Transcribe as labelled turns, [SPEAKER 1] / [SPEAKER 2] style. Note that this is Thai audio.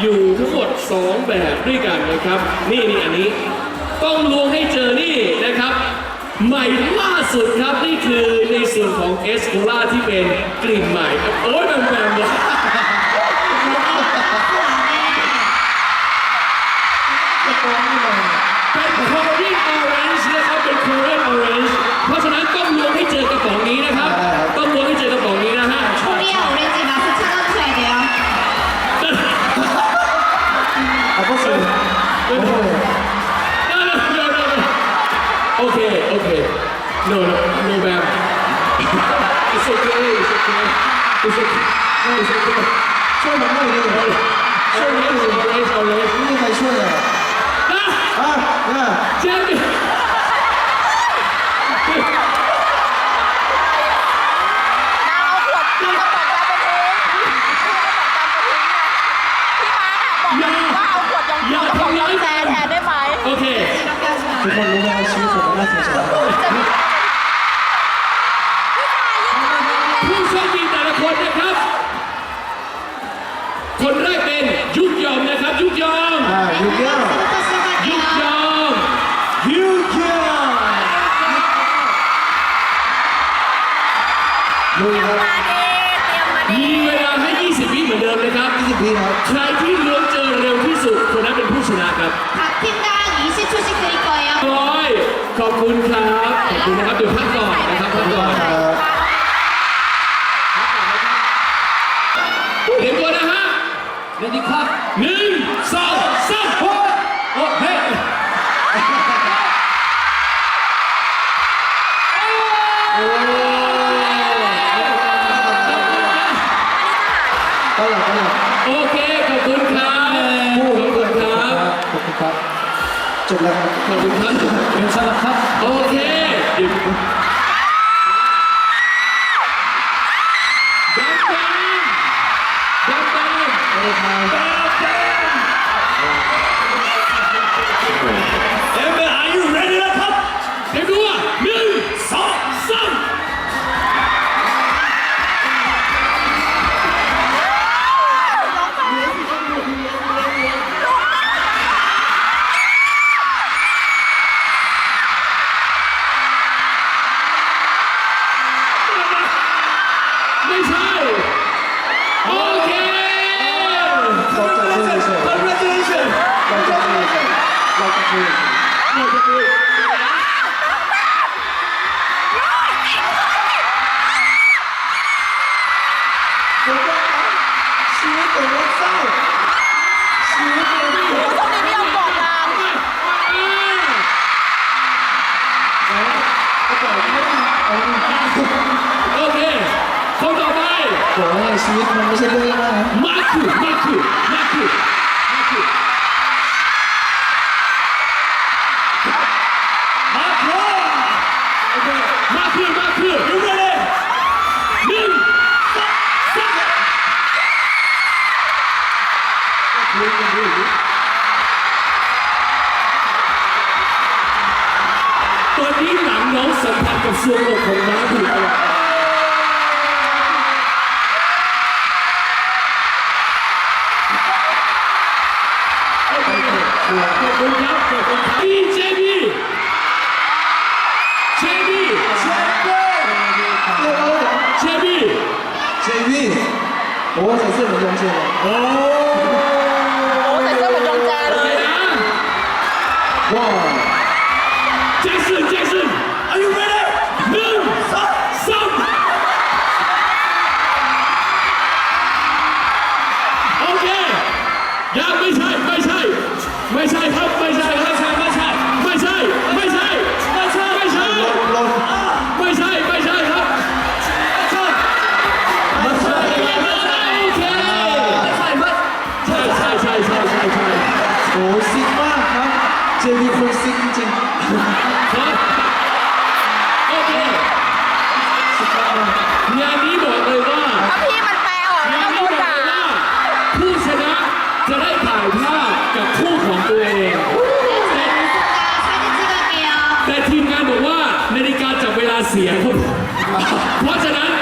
[SPEAKER 1] อยู่ทั้งหมด 2 แบบด้วยกันนะครับ นี่นี่อันนี้ต้องลวงให้เจอนี่นะครับ ใหม่ล่าสุดครับ นี่คือในส่วนของเอสโคล่าที่เป็นกลิ่นใหม่ โอ้ยแบมแบม okay. No, no, no, ma'am. it's okay, it's okay. It's okay. No, it's okay.
[SPEAKER 2] ช่วยผมหน่อยได้ไหมช่วยผมหน่อยเอา
[SPEAKER 1] เลยเอาเลย
[SPEAKER 2] ไม่มีใครช่วยเลย
[SPEAKER 1] นะ
[SPEAKER 2] อะนะ
[SPEAKER 1] เจมส์
[SPEAKER 3] นางเอาขวดกระป๋องตามประทุ้งพี่มาร์คอะบอกว่าเอาขวดยองกระป๋องยองแซ
[SPEAKER 1] น
[SPEAKER 3] แทนได้ไหม
[SPEAKER 4] โอเค
[SPEAKER 2] ทุกคนรู้ไหม ว่าชีวิตผมมันน่าสงสาร
[SPEAKER 1] ผู้โชคดีแต่ละคนนะครับ คนแรกเป็นยุกยอมนะครับ ยุกยอม
[SPEAKER 2] อ่ายูเกียว
[SPEAKER 4] 지금부터
[SPEAKER 1] ยุกย
[SPEAKER 4] 시작할게요.
[SPEAKER 1] อม
[SPEAKER 2] ยูเกียวลุยครับ
[SPEAKER 3] มาดีเตรียมมาดี
[SPEAKER 1] มีเวลาให้ 20 วิเหมือนเดิมนะครับ
[SPEAKER 2] 20ปีครับ
[SPEAKER 1] ใครที่ล้วงเจอเร็วที่สุดคนนั้นเป็นผู้ชนะครับ
[SPEAKER 4] 각 팀당 20초
[SPEAKER 1] อบคุณครับ ขอบคุณนะครับ เดี๋ยวพักก่อนนะครับพักก่อน
[SPEAKER 2] ครับ
[SPEAKER 1] เตรียมตัวนะฮะเรียนดีครับหนึ่งสองสามโอ้โอ้
[SPEAKER 2] จบแล้วครับ
[SPEAKER 1] ขอบคุณครับเป็นสลับครับโอเคเดี๋ยวแบงค์แบงค์แบงค์แบงค์
[SPEAKER 2] ไม่
[SPEAKER 1] ใช่ โอเค
[SPEAKER 2] เราจะคุยเฉย
[SPEAKER 1] Congratulations
[SPEAKER 2] เราจะคุยเฉยเราจะคุย ชีวิตมั
[SPEAKER 3] น
[SPEAKER 1] ไม่
[SPEAKER 2] ใช่เรื่องง่ายนะ
[SPEAKER 1] มาคุมาคุมาคุมาคุมาคุโอมาคุมาคุอยู่เลยหนึ่งสองสามตอนนี้หลังน้องสัมผัสกับส่วนอกของม้าถูกต้อง ย สียงคุณ เพ
[SPEAKER 2] ราะ
[SPEAKER 1] ฉะนั้น